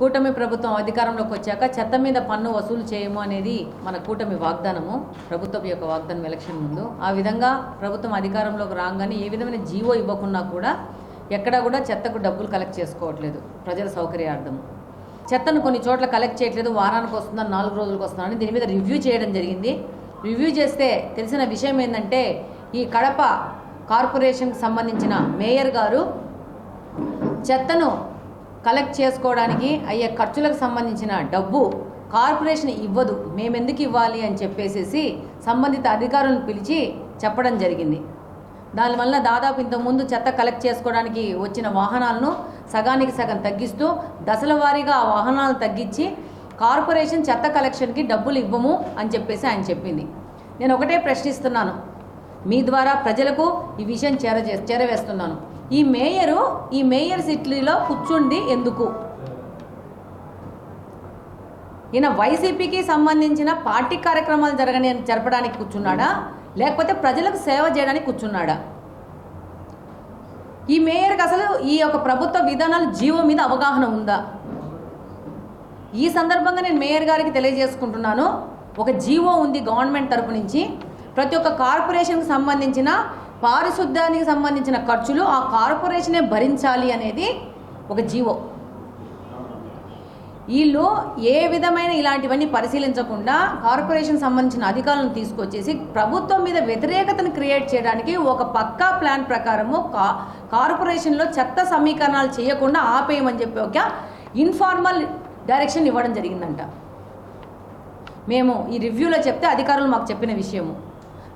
కూటమి ప్రభుత్వం అధికారంలోకి వచ్చాక చెత్త మీద పన్ను వసూలు చేయము అనేది మన కూటమి వాగ్దానము ప్రభుత్వం యొక్క వాగ్దానం ఎలక్షన్ ముందు. ఆ విధంగా ప్రభుత్వం అధికారంలోకి రాగానే ఏ విధమైన జీవో ఇవ్వకున్నా కూడా ఎక్కడా కూడా చెత్తకు డబ్బులు కలెక్ట్ చేసుకోవట్లేదు ప్రజల సౌకర్యార్థం. చెత్తను కొన్ని చోట్ల కలెక్ట్ చేయట్లేదు వారానికి వస్తుందని నాలుగు రోజులకు వస్తుందని దీని మీద రివ్యూ చేయడం జరిగింది. రివ్యూ చేస్తే తెలిసిన విషయం ఏంటంటే ఈ కడప కార్పొరేషన్కి సంబంధించిన మేయర్ గారు చెత్తను కలెక్ట్ చేసుకోవడానికి అయ్యే ఖర్చులకు సంబంధించిన డబ్బు కార్పొరేషన్ ఇవ్వదు. మేమెందుకు ఇవ్వాలి అని చెప్పేసేసి సంబంధిత అధికారులను పిలిచి చెప్పడం జరిగింది. దానివల్ల దాదాపు ఇంతకుముందు చెత్త కలెక్ట్ చేసుకోవడానికి వచ్చిన వాహనాలను సగానికి సగం తగ్గిస్తూ దశల వారీగా ఆ వాహనాలను తగ్గించి కార్పొరేషన్ చెత్త కలెక్షన్కి డబ్బులు ఇవ్వము అని చెప్పేసి ఆయన చెప్పింది. నేను ఒకటే ప్రశ్నిస్తున్నాను. మీ ద్వారా ప్రజలకు ఈ విషయం చేర చేరవేస్తున్నాను. ఈ మేయరు ఈ మేయర్ సిట్లీలో కూర్చుంది ఎందుకు? ఈయన వైసీపీకి సంబంధించిన పార్టీ కార్యక్రమాలు జరగని జరపడానికి కూర్చున్నాడా? లేకపోతే ప్రజలకు సేవ చేయడానికి కూర్చున్నాడా? ఈ మేయర్కి అసలు ఈ యొక్క ప్రభుత్వ విధానాలు జీవో మీద అవగాహన ఉందా? ఈ సందర్భంగా నేను మేయర్ గారికి తెలియజేసుకుంటున్నాను. ఒక జీవో ఉంది గవర్నమెంట్ తరపు నుంచి. ప్రతి ఒక్క కార్పొరేషన్కి సంబంధించిన పారిశుద్ధ్యానికి సంబంధించిన ఖర్చులు ఆ కార్పొరేషనే భరించాలి అనేది ఒక జీవో. వీళ్ళు ఏ విధమైన ఇలాంటివన్నీ పరిశీలించకుండా కార్పొరేషన్ సంబంధించిన అధికారులను తీసుకొచ్చేసి ప్రభుత్వం మీద వ్యతిరేకతను క్రియేట్ చేయడానికి ఒక పక్కా ప్లాన్ ప్రకారము కా కార్పొరేషన్లో చెత్త సమీకరణాలు చేయకుండా ఆపేయమని చెప్పి ఒక ఇన్ఫార్మల్ డైరెక్షన్ ఇవ్వడం జరిగిందంట. మేము ఈ రివ్యూలో చెప్తే అధికారులు మాకు చెప్పిన విషయము.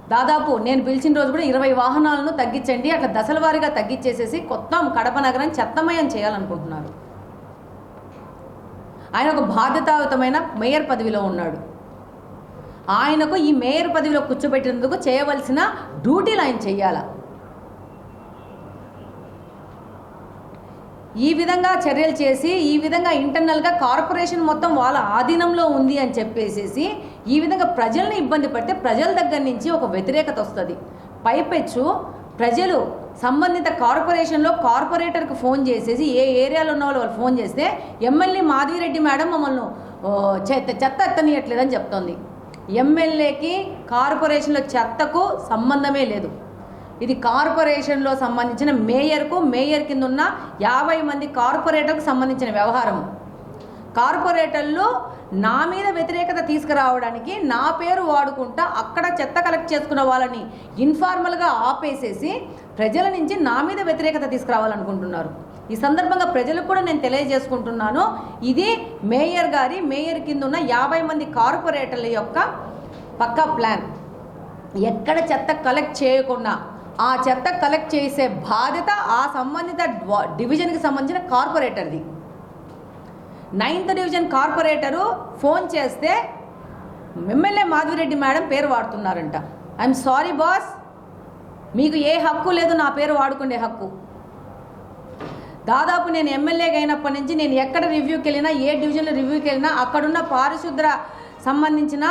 దాదాపు నేను పిలిచిన రోజు కూడా ఇరవై వాహనాలను తగ్గించండి అట్లా దశల వారీగా తగ్గించేసేసి కొత్త కడప నగరం చెత్తమయం చేయాలనుకుంటున్నారు ఆయన ఒక బాధ్యతాయుతమైన మేయర్ పదవిలో ఉన్నాడు. ఆయనకు ఈ మేయర్ పదవిలో కూర్చోబెట్టినందుకు చేయవలసిన డ్యూటీలు ఆయన చేయాలా ఈ విధంగా చర్యలు చేసి ఈ విధంగా ఇంటర్నల్గా కార్పొరేషన్ మొత్తం వాళ్ళ ఆధీనంలో ఉంది అని చెప్పేసేసి ఈ విధంగా ప్రజల్ని ఇబ్బంది పడితే ప్రజల దగ్గర నుంచి ఒక వ్యతిరేకత వస్తుంది. పైపెచ్చు ప్రజలు సంబంధిత కార్పొరేషన్లో కార్పొరేటర్కి ఫోన్ చేసేసి ఏ ఏరియాలో ఉన్న వాళ్ళు వాళ్ళు ఫోన్ చేస్తే ఎమ్మెల్యే మాధవిరెడ్డి మేడం మమ్మల్ని చెత్త చెత్త ఎత్తనీయట్లేదని చెప్తోంది. ఎమ్మెల్యేకి కార్పొరేషన్లో చెత్తకు సంబంధమే లేదు. ఇది కార్పొరేషన్లో సంబంధించిన మేయర్కు మేయర్ కింద ఉన్న యాభై మంది కార్పొరేటర్కు సంబంధించిన వ్యవహారం కార్పొరేటర్లు నా మీద వ్యతిరేకత తీసుకురావడానికి నా పేరు వాడుకుంటా అక్కడ చెత్త కలెక్ట్ చేసుకున్న వాళ్ళని ఇన్ఫార్మల్గా ఆపేసేసి ప్రజల నుంచి నా మీద వ్యతిరేకత తీసుకురావాలనుకుంటున్నారు. ఈ సందర్భంగా ప్రజలకు కూడా నేను తెలియజేసుకుంటున్నాను. ఇది మేయర్ గారి మేయర్ కింద ఉన్న యాభై మంది కార్పొరేటర్ల యొక్క పక్కా ప్లాన్. ఎక్కడ చెత్త కలెక్ట్ చేయకుండా ఆ చెత్త కలెక్ట్ చేసే బాధ్యత ఆ సంబంధిత డివిజన్కి సంబంధించిన కార్పొరేటర్ది. నైన్త్ డివిజన్ కార్పొరేటరు ఫోన్ చేస్తే ఎమ్మెల్యే మాధవిరెడ్డి మేడం పేరు వాడుతున్నారంట. ఐఎమ్ సారీ బాస్ మీకు ఏ హక్కు లేదు నా పేరు వాడుకునే హక్కు. దాదాపు నేను ఎమ్మెల్యేగా అయినప్పటి నుంచి నేను ఎక్కడ రివ్యూకి వెళ్ళినా ఏ డివిజన్లో రివ్యూకి వెళ్ళినా అక్కడున్న పారిశుద్ధ్ర సంబంధించిన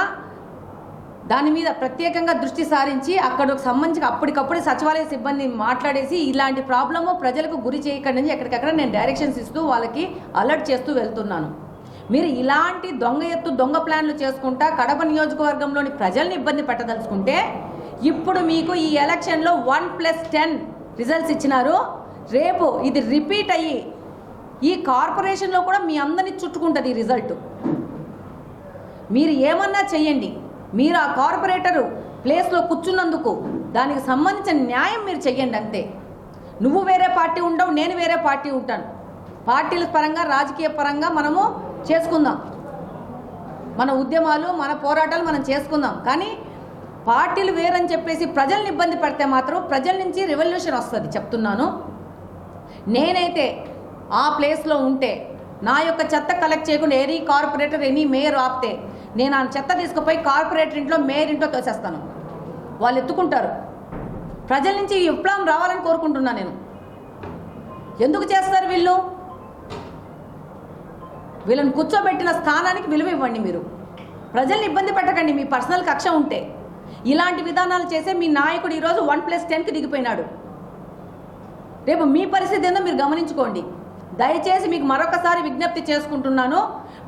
దాని మీద ప్రత్యేకంగా దృష్టి సారించి అక్కడకు సంబంధించి అప్పటికప్పుడు సచివాలయ సిబ్బంది మాట్లాడేసి ఇలాంటి ప్రాబ్లము ప్రజలకు గురి చేయకండి ఎక్కడికక్కడ నేను డైరెక్షన్స్ ఇస్తూ వాళ్ళకి అలర్ట్ చేస్తూ వెళ్తున్నాను. మీరు ఇలాంటి దొంగ ఎత్తు దొంగ ప్లాన్లు చేసుకుంటా కడప నియోజకవర్గంలోని ప్రజల్ని ఇబ్బంది పెట్టదలుచుకుంటే ఇప్పుడు మీకు ఈ ఎలక్షన్లో వన్ ప్లస్ టెన్ రిజల్ట్స్ ఇచ్చినారు. రేపు ఇది రిపీట్ అయ్యి ఈ కార్పొరేషన్లో కూడా మీ అందరినీ చుట్టుకుంటుంది ఈ రిజల్ట్ మీరు ఏమన్నా చెయ్యండి. మీరు ఆ కార్పొరేటరు ప్లేస్లో కూర్చున్నందుకు దానికి సంబంధించిన న్యాయం మీరు చెయ్యండి అంతే. నువ్వు వేరే పార్టీ ఉండవు నేను వేరే పార్టీ ఉంటాను. పార్టీల పరంగా రాజకీయ పరంగా మనము చేసుకుందాం. మన ఉద్యమాలు మన పోరాటాలు మనం చేసుకుందాం. కానీ పార్టీలు వేరని చెప్పేసి ప్రజల్ని ఇబ్బంది పెడితే మాత్రం ప్రజల నుంచి రెవల్యూషన్ వస్తుంది చెప్తున్నాను. నేనైతే ఆ ప్లేస్లో ఉంటే నా యొక్క చెత్త కలెక్ట్ చేయకుండా ఎనీ కార్పొరేటర్ ఎనీ మేయర్ ఆపితే నేను ఆ చెత్త తీసుకుపోయి కార్పొరేటర్ ఇంట్లో మేయర్ ఇంట్లో తోసేస్తాను. వాళ్ళు ఎత్తుకుంటారు. ప్రజల నుంచి ఈ విప్లవం రావాలని కోరుకుంటున్నా నేను. ఎందుకు చేస్తారు వీళ్ళు? వీళ్ళని కూర్చోబెట్టిన స్థానానికి విలువ ఇవ్వండి మీరు. ప్రజల్ని ఇబ్బంది పెట్టకండి మీ పర్సనల్ కక్ష ఉంటే. ఇలాంటి విధానాలు చేసే మీ నాయకుడు ఈరోజు వన్ ప్లస్ టెన్కి దిగిపోయినాడు. రేపు మీ పరిస్థితి ఏందో మీరు గమనించుకోండి. దయచేసి మీకు మరొకసారి విజ్ఞప్తి చేసుకుంటున్నాను.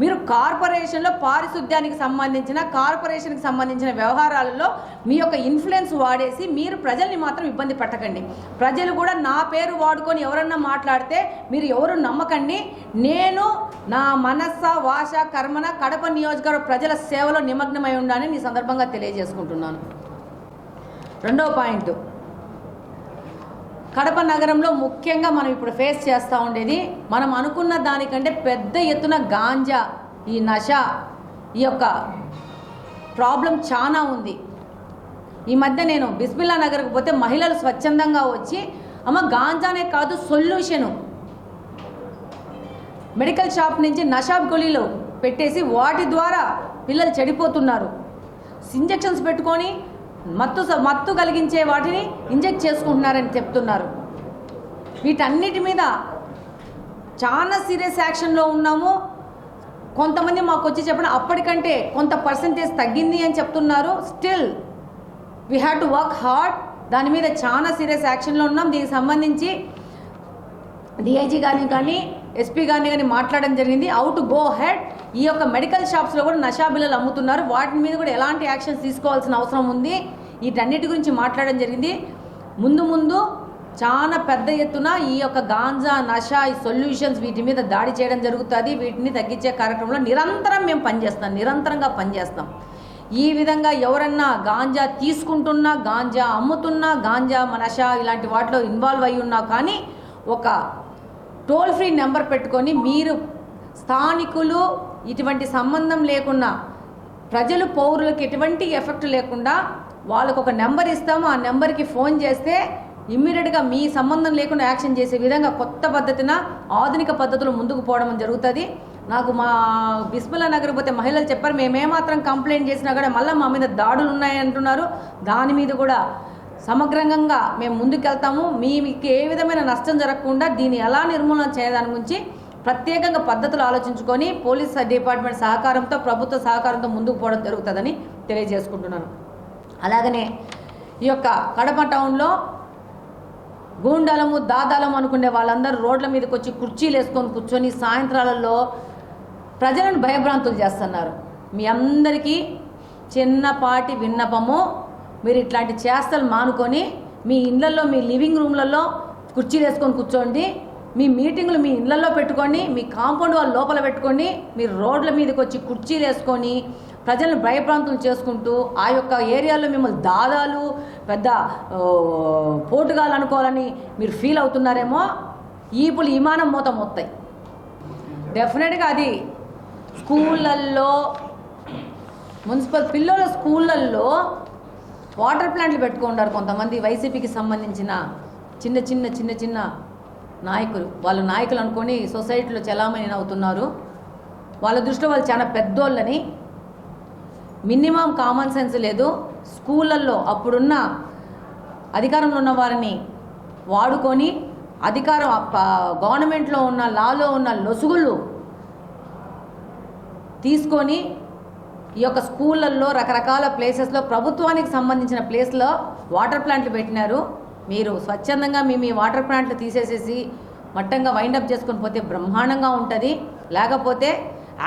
మీరు కార్పొరేషన్లో పారిశుద్ధ్యానికి సంబంధించిన కార్పొరేషన్కి సంబంధించిన వ్యవహారాలలో మీ యొక్క ఇన్ఫ్లుయెన్స్ వాడేసి మీరు ప్రజల్ని మాత్రం ఇబ్బంది పెట్టకండి. ప్రజలు కూడా నా పేరు వాడుకొని ఎవరన్నా మాట్లాడితే మీరు ఎవరు నమ్మకండి. నేను నా మనస్స వాష కర్మన కడప నియోజకవర్గ ప్రజల సేవలో నిమగ్నమై ఉండాలని ఈ సందర్భంగా తెలియజేసుకుంటున్నాను. రెండవ పాయింట్. కడప నగరంలో ముఖ్యంగా మనం ఇప్పుడు ఫేస్ చేస్తూ ఉండేది మనం అనుకున్న దానికంటే పెద్ద ఎత్తున గాంజా ఈ నష ఈ యొక్క ప్రాబ్లం చాలా ఉంది. ఈ మధ్య నేను బిస్మిల్లా నగర్కి పోతే మహిళలు స్వచ్ఛందంగా వచ్చి అమ్మ గాంజానే కాదు సొల్యూషను మెడికల్ షాప్ నుంచి నషాబ్ గొలీలు పెట్టేసి వాటి ద్వారా పిల్లలు చెడిపోతున్నారు. ఇంజెక్షన్స్ పెట్టుకొని మత్తు స- మత్తు కలిగించే వాటిని ఇంజెక్ట్ చేసుకుంటున్నారని చెప్తున్నారు. వీటన్నిటి మీద చాలా సీరియస్ యాక్షన్లో ఉన్నాము. కొంతమంది మాకు వచ్చి చెప్పడం అప్పటికంటే కొంత పర్సంటేజ్ తగ్గింది అని చెప్తున్నారు. Still we have to work hard దాని మీద చాలా సీరియస్ యాక్షన్లో ఉన్నాం. దీనికి సంబంధించి డిఐజీ గారిని కానీ ఎస్పీ గారిని కానీ మాట్లాడడం జరిగింది. అవుట్ గో హెడ్ ఈ యొక్క మెడికల్ షాప్స్లో కూడా నషా బిల్లలు అమ్ముతున్నారు. వాటి మీద కూడా ఎలాంటి యాక్షన్స్ తీసుకోవాల్సిన అవసరం ఉంది? వీటన్నిటి గురించి మాట్లాడడం జరిగింది. ముందు ముందు చాలా పెద్ద ఎత్తున ఈ యొక్క గాంజా నషా ఈ సొల్యూషన్స్ వీటి మీద దాడి చేయడం జరుగుతుంది. వీటిని తగ్గించే కార్యక్రమంలో నిరంతరం మేము పనిచేస్తాం. నిరంతరంగా పనిచేస్తాం. ఈ విధంగా ఎవరన్నా గాంజా తీసుకుంటున్నా గాంజా అమ్ముతున్నా గాంజా నషా ఇలాంటి వాటిలో ఇన్వాల్వ్ అయి ఉన్నా కానీ ఒక టోల్ ఫ్రీ నెంబర్ పెట్టుకొని మీరు స్థానికులు ఇటువంటి సంబంధం లేకుండా ప్రజలు పౌరులకు ఎటువంటి ఎఫెక్ట్ లేకుండా వాళ్ళకు ఒక నెంబర్ ఇస్తాము. ఆ నెంబర్కి ఫోన్ చేస్తే ఇమ్మీడియట్గా మీ సంబంధం లేకుండా యాక్షన్ చేసే విధంగా కొత్త పద్ధతిన ఆధునిక పద్ధతులు ముందుకు పోవడం జరుగుతుంది. నాకు మా బిస్మిల్లా నగర్ పోతే మహిళలు చెప్పారు మేమేమాత్రం కంప్లైంట్ చేసినా కూడా మళ్ళీ మా మీద దాడులు ఉన్నాయి అంటున్నారు. దాని మీద కూడా సమగ్రంగా మేము ముందుకెళ్తాము. మీకు ఏ విధమైన నష్టం జరగకుండా దీన్ని ఎలా నిర్మూలన చేయదాని గురించి ప్రత్యేకంగా పద్ధతులు ఆలోచించుకొని పోలీస్ డిపార్ట్మెంట్ సహకారంతో ప్రభుత్వ సహకారంతో ముందుకు పోవడం జరుగుతుందని తెలియజేసుకుంటున్నాను. అలాగనే ఈ యొక్క కడప టౌన్లో గూండాలము దాదాలము అనుకునే వాళ్ళందరూ రోడ్ల మీదకి వచ్చి కుర్చీలు వేసుకొని కూర్చొని సాయంత్రాలలో ప్రజలను భయభ్రాంతులు చేస్తున్నారు. మీ అందరికీ చిన్నపాటి విన్నపము మీరు ఇట్లాంటి చేస్తలు మానుకొని మీ ఇళ్ళల్లో మీ లివింగ్ రూమ్లలో కుర్చీలు వేసుకొని కూర్చోండి. మీ మీటింగ్లు మీ ఇళ్ళల్లో పెట్టుకొని మీ కాంపౌండ్ వాళ్ళ లోపల పెట్టుకొని మీరు రోడ్ల మీదకి వచ్చి కుర్చీలు వేసుకొని ప్రజలను భయప్రాంతులు చేసుకుంటూ ఆ యొక్క ఏరియాలో మిమ్మల్ని దాదాలు పెద్ద పోటుగాలు అనుకోవాలని మీరు ఫీల్ అవుతున్నారేమో ఈపులు విమానం మూత మొత్తాయి. డెఫినెట్గా అది స్కూళ్ళల్లో మున్సిపల్ పిల్లల స్కూళ్ళల్లో వాటర్ ప్లాంట్లు పెట్టుకుంటారు కొంతమంది వైసీపీకి సంబంధించిన చిన్న చిన్న చిన్న చిన్న నాయకులు. వాళ్ళు నాయకులు అనుకొని సొసైటీలో చలామణి అవుతున్నారు. వాళ్ళ దృష్టిలో వాళ్ళు చాలా పెద్దోళ్ళని. మినిమం కామన్ సెన్స్ లేదు. స్కూళ్ళల్లో అప్పుడున్న అధికారంలో ఉన్న వారిని వాడుకొని అధికారం గవర్నమెంట్లో ఉన్న లాలో ఉన్న లొసుగులు తీసుకొని ఈ యొక్క స్కూళ్ళల్లో రకరకాల ప్లేసెస్లో ప్రభుత్వానికి సంబంధించిన ప్లేస్లో వాటర్ ప్లాంట్లు పెట్టినారు. మీరు స్వచ్ఛందంగా మీ మీ వాటర్ ప్లాంట్లు తీసేసేసి మట్టంగా వైండప్ చేసుకొని పోతే బ్రహ్మాండంగా ఉంటుంది. లేకపోతే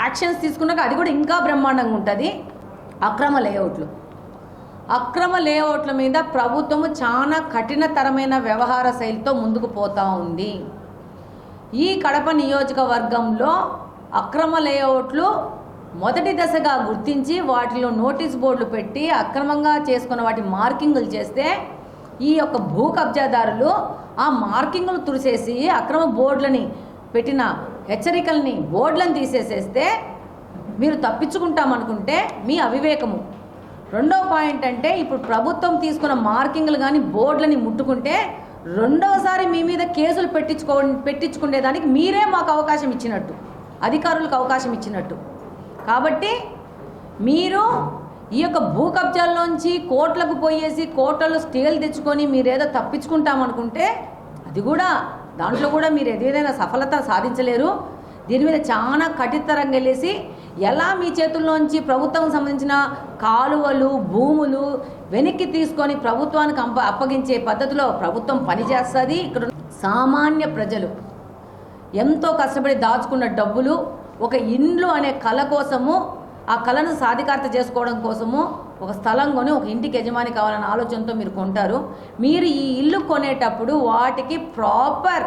యాక్షన్స్ తీసుకున్నాక అది కూడా ఇంకా బ్రహ్మాండంగా ఉంటుంది. అక్రమ లేఅవుట్లు అక్రమ లేఅవుట్ల మీద ప్రభుత్వము చాలా కఠినతరమైన వ్యవహార శైలితో ముందుకు పోతూ ఉంది. ఈ కడప నియోజకవర్గంలో అక్రమ లేఅవుట్లు మొదటి దశగా గుర్తించి వాటిలో నోటీస్ బోర్డులు పెట్టి అక్రమంగా చేసుకున్న వాటి మార్కింగులు చేస్తే ఈ యొక్క భూ కబ్జాదారులు ఆ మార్కింగ్లు తుడిసేసి అక్రమ బోర్డులని పెట్టిన హెచ్చరికల్ని బోర్డులను తీసేసేస్తే మీరు తప్పించుకుంటామనుకుంటే మీ అవివేకము. రెండో పాయింట్ అంటే ఇప్పుడు ప్రభుత్వం తీసుకున్న మార్కింగ్లు కానీ బోర్డులని ముట్టుకుంటే రెండవసారి మీ మీద కేసులు పెట్టించుకో పెట్టించుకునేదానికి మీరే మాకు అవకాశం ఇచ్చినట్టు. అధికారులకు అవకాశం ఇచ్చినట్టు. కాబట్టి మీరు ఈ యొక్క భూ కబ్జాల్లోంచి కోట్లకు పోయేసి కోట్లలో స్టేలు తెచ్చుకొని మీరేదో తప్పించుకుంటామనుకుంటే అది కూడా దాంట్లో కూడా మీరు ఏదైనా సఫలత సాధించలేరు. దీని మీద చాలా కఠితరంగా వెళ్ళేసి ఎలా మీ చేతుల్లోంచి ప్రభుత్వం సంబంధించిన కాలువలు భూములు వెనక్కి తీసుకొని ప్రభుత్వానికి అంప అప్పగించే పద్ధతిలో ప్రభుత్వం పనిచేస్తుంది. ఇక్కడ సామాన్య ప్రజలు ఎంతో కష్టపడి దాచుకున్న డబ్బులు ఒక ఇండ్లు అనే కళ కోసము ఆ కళను సాధికారత చేసుకోవడం కోసము ఒక స్థలం కొని ఒక ఇంటికి యజమాని కావాలన్న ఆలోచనతో మీరు కొంటారు. మీరు ఈ ఇల్లు కొనేటప్పుడు వాటికి ప్రాపర్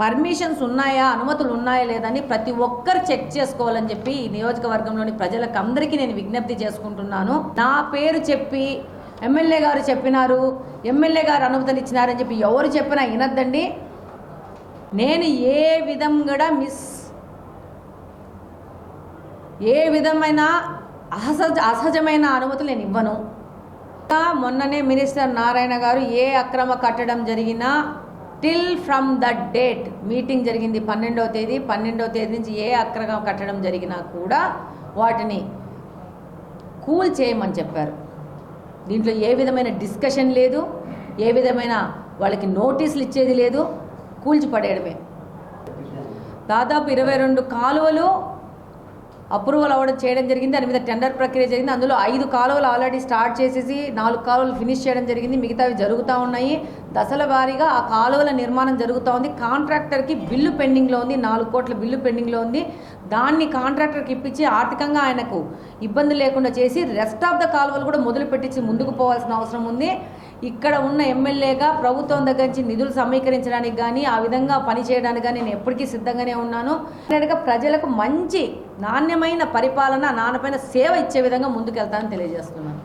పర్మిషన్స్ ఉన్నాయా అనుమతులు ఉన్నాయా లేదని ప్రతి ఒక్కరు చెక్ చేసుకోవాలని చెప్పి ఈ నియోజకవర్గంలోని ప్రజలకు అందరికీ నేను విజ్ఞప్తి చేసుకుంటున్నాను. నా పేరు చెప్పి ఎమ్మెల్యే గారు చెప్పినారు ఎమ్మెల్యే గారు అనుమతులు ఇచ్చినారని చెప్పి ఎవరు చెప్పినా వినద్దండి. నేను ఏ విధంగా మిస్ ఏ విధమైన అసహజ అసహజమైన అనుమతులు నేను ఇవ్వను. మొన్ననే మినిస్టర్ నారాయణ గారు ఏ అక్రమ కట్టడం జరిగినా till from the date meeting జరిగింది పన్నెండవ తేదీ పన్నెండవ తేదీ నుంచి ఏ అక్రమ కట్టడం జరిగినా కూడా వాటిని కూల్ చేయమని చెప్పారు. దీంట్లో ఏ విధమైన డిస్కషన్ లేదు ఏ విధమైన వాళ్ళకి నోటీసులు ఇచ్చేది లేదు కూల్చి పడేయడమే దాదాపు ఇరవై రెండు కాలువలు అప్రూవల్ అవ్వడం చేయడం జరిగింది. దాని మీద టెండర్ ప్రక్రియ జరిగింది. అందులో ఐదు కాలువలు ఆల్రెడీ స్టార్ట్ చేసేసి నాలుగు కాలువలు ఫినిష్ చేయడం జరిగింది. మిగతావి జరుగుతూ ఉన్నాయి. దశల వారీగా ఆ కాలువల నిర్మాణం జరుగుతూ ఉంది. కాంట్రాక్టర్కి బిల్లు పెండింగ్లో ఉంది. నాలుగు కోట్ల బిల్లు పెండింగ్లో ఉంది. దాన్ని కాంట్రాక్టర్కి ఇప్పించి ఆర్థికంగా ఆయనకు ఇబ్బంది లేకుండా చేసి రెస్ట్ ఆఫ్ ద కాలువలు కూడా మొదలు పెట్టించి ముందుకు పోవాల్సిన అవసరం ఉంది. ఇక్కడ ఉన్న ఎమ్మెల్యేగా ప్రభుత్వం దగ్గర నుంచి నిధులు సమీకరించడానికి కానీ ఆ విధంగా పని చేయడానికి కానీ నేను ఎప్పటికీ సిద్ధంగానే ఉన్నాను. ప్రజలకు మంచి నాణ్యమైన పరిపాలన నాణ్యమైన సేవ ఇచ్చే విధంగా ముందుకెళ్తానని తెలియజేస్తున్నాను.